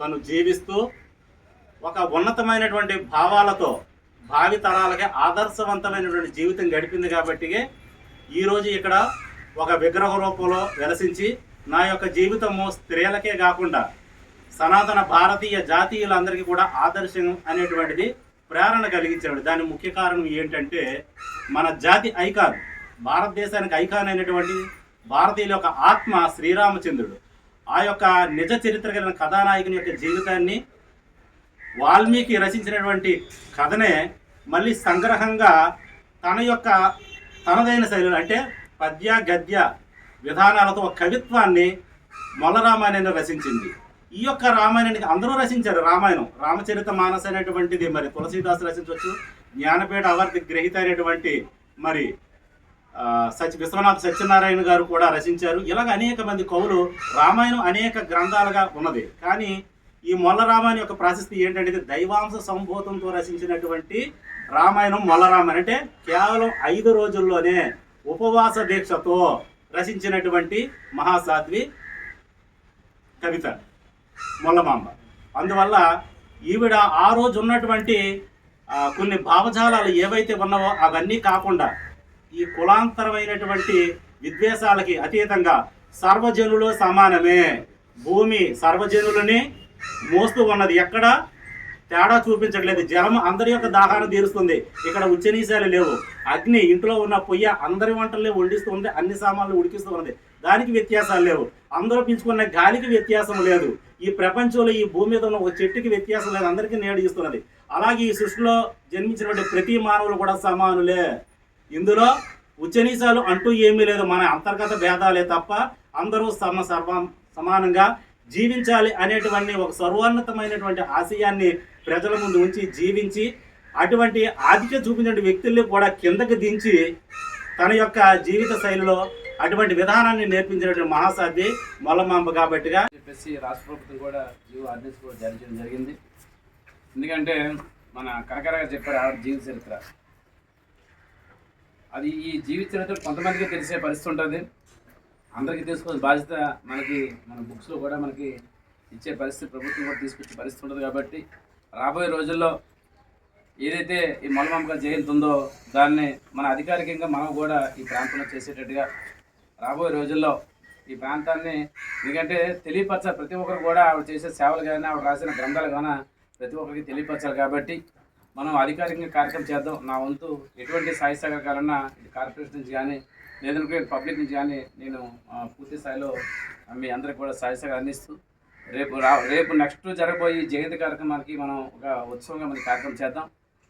తను జీవిస్తూ ఒక ఉన్నతమైనటువంటి భావాలతో భావి తరాలకి ఆదర్శవంతమైనటువంటి జీవితం గడిపింది కాబట్టి ఈరోజు ఇక్కడ ఒక విగ్రహ రూపంలో వెలసించి నా యొక్క జీవితము స్త్రీలకే కాకుండా సనాతన భారతీయ జాతీయులందరికీ కూడా ఆదర్శం అనేటువంటిది ప్రేరణ కలిగించాడు దాని ముఖ్య కారణం ఏంటంటే మన జాతి ఐకాన్ భారతదేశానికి ఐకాన్ అయినటువంటి భారతీయుల యొక్క ఆత్మ శ్రీరామచంద్రుడు. ఆ యొక్క నిజ చరిత్ర కలిగిన కథానాయకుని యొక్క జీవితాన్ని వాల్మీకి రచించినటువంటి కథనే మళ్ళీ సంగ్రహంగా తన యొక్క తనదైన శైలిలో అంటే పద్య గద్య విధానాలతో ఒక కవిత్వాన్ని మొల రామాయణాన్ని రచించింది. ఈ యొక్క రామాయణానికి అందరూ రచించారు రామాయణం. రామచరిత మానస అనేటువంటిది మరి తులసీదాస్ రచించవచ్చు జ్ఞానపీఠ అవార్డు గ్రహీత అనేటువంటి మరి సత్య విశ్వనాథ్ సత్యనారాయణ గారు కూడా రచించారు. ఇలాగ అనేక మంది కవులు రామాయణం అనేక గ్రంథాలుగా ఉన్నది. కానీ ఈ మొల్ల రామాయణం యొక్క ప్రాశస్తి ఏంటంటే దైవాంశ సంభూతంతో రచించినటువంటి రామాయణం మొల్ల రామాయణం. అంటే కేవలం ఐదు రోజుల్లోనే ఉపవాస దీక్షతో రచించినటువంటి మహాసాధ్వి కవిత మొల్లమాంబ. అందువల్ల ఈవిడ ఆ రోజు ఉన్నటువంటి కొన్ని భావజాలాలు ఏవైతే ఉన్నావో అవన్నీ కాకుండా ఈ కులాంతరమైనటువంటి విద్వేషాలకి అతీతంగా సర్వజనులు సమానమే. భూమి సర్వజనులని మోస్తూ ఉన్నది. ఎక్కడ? తేడా చూపించట్లేదు. జలం అందరి యొక్క దాహాన్ని తీరుస్తుంది. ఇక్కడ ఉచ్చనీశాలు లేవు. అగ్ని ఇంట్లో ఉన్న పొయ్య అందరి వంటలే వండిస్తూ ఉంది. అన్ని సామాన్లు ఉడికిస్తూ ఉంది దానికి వ్యత్యాసాలు లేవు. అందరూ పిలుచుకున్న గాలికి వ్యత్యాసం లేదు. ఈ ప్రపంచంలో ఈ భూమి మీద ఉన్న ఒక చెట్టుకి వ్యత్యాసం లేదు. అందరికీ నేడు ఇస్తున్నది. అలాగే ఈ సృష్టిలో జన్మించినటువంటి ప్రతి మానవులు కూడా సమానులే. ఇందులో ఉచ్చనీసాలు అంటూ ఏమీ లేదు. మన అంతర్గత భేదాలే తప్ప అందరూ సమ సర్వ సమానంగా జీవించాలి అనేటువంటి ఒక సర్వోన్నతమైనటువంటి ఆశయాన్ని ప్రజల ముందు ఉంచి జీవించి అటువంటి ఆధిక్య చూపించిన వ్యక్తుల్ని కూడా కిందకి దించి తన యొక్క జీవిత శైలిలో అటువంటి విధానాన్ని నేర్పించినటువంటి మహాసాధ్వి మొల్లమాంబ కాబట్టిగా చెప్పేసి రాష్ట్ర ప్రభుత్వం కూడా జీవో ఆర్డినెన్స్ కూడా జారీ చేయడం జరిగింది. ఎందుకంటే మన కనకరగా చెప్పారు ఆవిడ జీవిత చరిత్ర. అది ఈ జీవిత చరిత్ర కొంతమందికి తెలిసే పరిస్థితి ఉంటుంది. అందరికీ తెలుసుకోవాల్సిన బాధ్యత మనకి మన బుక్స్లో కూడా మనకి ఇచ్చే పరిస్థితి ప్రభుత్వం కూడా తీసుకొచ్చే పరిస్థితి ఉంటుంది కాబట్టి రాబోయే రోజుల్లో ఏదైతే ఈ మొలమమ్మగా జయంతి ఉందో దాన్ని మన అధికారికంగా మనం కూడా ఈ ప్రాంతంలో చేసేటట్టుగా రాబోయే రోజుల్లో ఈ ప్రాంతాన్ని ఎందుకంటే తెలియపరచాలి. ప్రతి ఒక్కరు కూడా ఆవిడ చేసే సేవలు కానీ ఆవిడ రాసిన గ్రంథాలు కానీ ప్రతి ఒక్కరికి తెలియపరచాలి కాబట్టి మనం అధికారికంగా కార్యక్రమం చేద్దాం. నా వంతు ఎటువంటి సాయి సహకారాలన్నా ఇటు కార్పొరేషన్ నుంచి కానీ లేదంటే పబ్లిక్ నుంచి కానీ నేను పూర్తి స్థాయిలో మీ అందరికి కూడా సాయి సహకారం అందిస్తూ రేపు రా రేపు నెక్స్ట్ జరగబోయే జయంతి కార్యక్రమానికి మనం ఒక ఉత్సవంగా మనకి కార్యక్రమం చేద్దాం.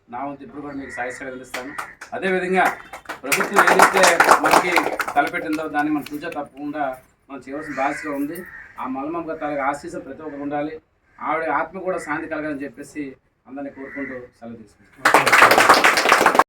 నా వంతు ఇప్పుడు కూడా మీకు సాయి సహకారం అందిస్తాను. అదేవిధంగా ప్రభుత్వం ఏదైతే మనకి తలపెట్టిందో దాన్ని మనం పూజ తప్పకుండా మనం చేయవలసిన బాధ్యత ఉంది. ఆ మలమమ్మ తలకి ఆశీస్సులు ప్రతి ఒక్కరు ఉండాలి. ఆవిడ ఆత్మ కూడా శాంతి కలగాలని చెప్పేసి అందరినీ కోరుకుంటూ సెలవు తీసుకుంటాం